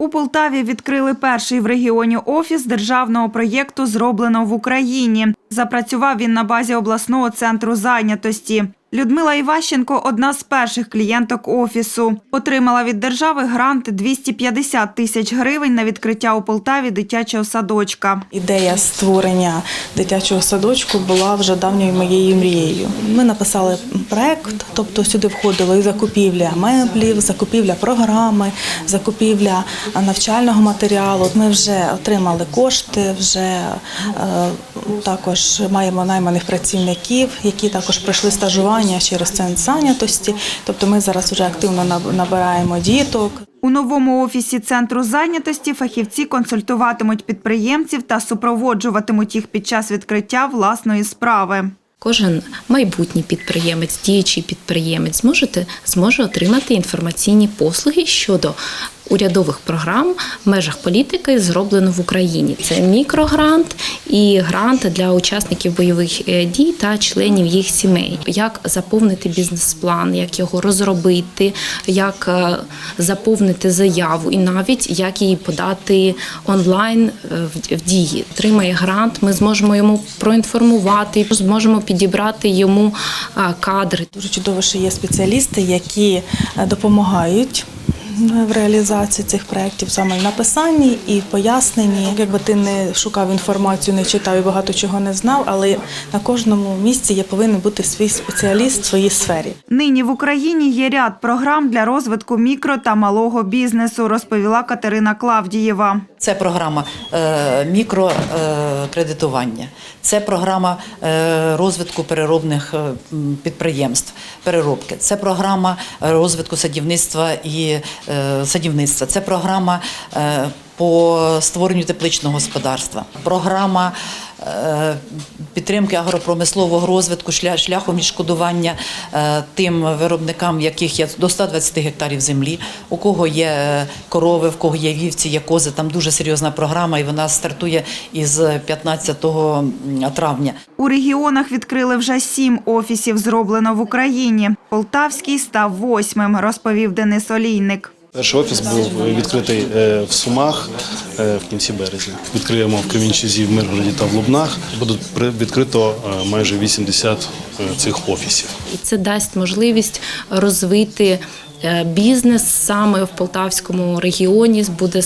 У Полтаві відкрили перший в регіоні офіс державного проєкту Зроблено в Україні. Запрацював він на базі обласного центру зайнятості. Людмила Іващенко одна з перших клієнток офісу. Отримала від держави грант 250 тисяч гривень на відкриття у Полтаві дитячого садочка. Ідея створення дитячого садочку була вже давньою моєю мрією. Ми написали проект, тобто сюди входило і закупівля меблів, закупівля програми, закупівля навчального матеріалу. Ми вже отримали кошти, вже е, також маємо найманих працівників, які також пройшли стажування через центр зайнятості. Тобто ми зараз вже активно набираємо діток. У новому офісі центру зайнятості фахівці консультуватимуть підприємців та супроводжуватимуть їх під час відкриття власної справи. Кожен майбутній підприємець, діючий підприємець зможете, зможе отримати інформаційні послуги щодо урядових програм в межах політики зроблено в Україні. Це мікрогрант і грант для учасників бойових е, дій та членів їх сімей. Як заповнити бізнес-план, як його розробити, як е, заповнити заяву, і навіть як її подати онлайн е, в- дії. Отримає грант, ми зможемо йому проінформувати, зможемо підібрати йому кадри. Дуже чудово, що є спеціалісти, які допомагають в реалізації цих проєктів, саме в написанні і в поясненні. Якби ти не шукав інформацію, не читав і багато чого не знав, але на кожному місці є повинен бути свій спеціаліст в своїй сфері. Нині в Україні є ряд програм для розвитку мікро та малого бізнесу, розповіла Катерина Клавдієва. Це програма е, мікрокредитування, це програма е, розвитку переробних е, підприємств, переробки, це програма е, розвитку садівництва і е, садівництва, це програма е, по створенню тепличного господарства, програма е, підтримки агропромислового розвитку шля- шляхом відшкодування е, тим виробникам, яких є до 120 гектарів землі, у кого є е, корови, в кого є вівці, є кози. Там дуже серйозна програма, і вона стартує із 15 травня. У регіонах відкрили вже сім офісів, зроблено в Україні. Полтавський став восьмим, розповів Денис Олійник. Перший офіс був відкритий е, в Сумах е, в кінці березня. Відкриємо в Кремінчузі, в Миргороді та в Лубнах. При- відкрито е, майже 80 е, цих офісів. І це дасть можливість розвити бізнес саме в Полтавському регіоні. Буде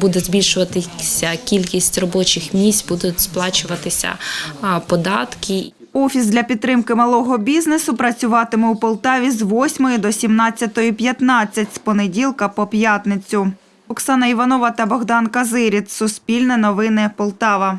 буде збільшуватися кількість робочих місць, будуть сплачуватися податки. Офіс для підтримки малого бізнесу працюватиме у Полтаві з 8 до 17.15 з понеділка по п'ятницю. Оксана Іванова та Богдан Казиріць. Суспільне новини Полтава.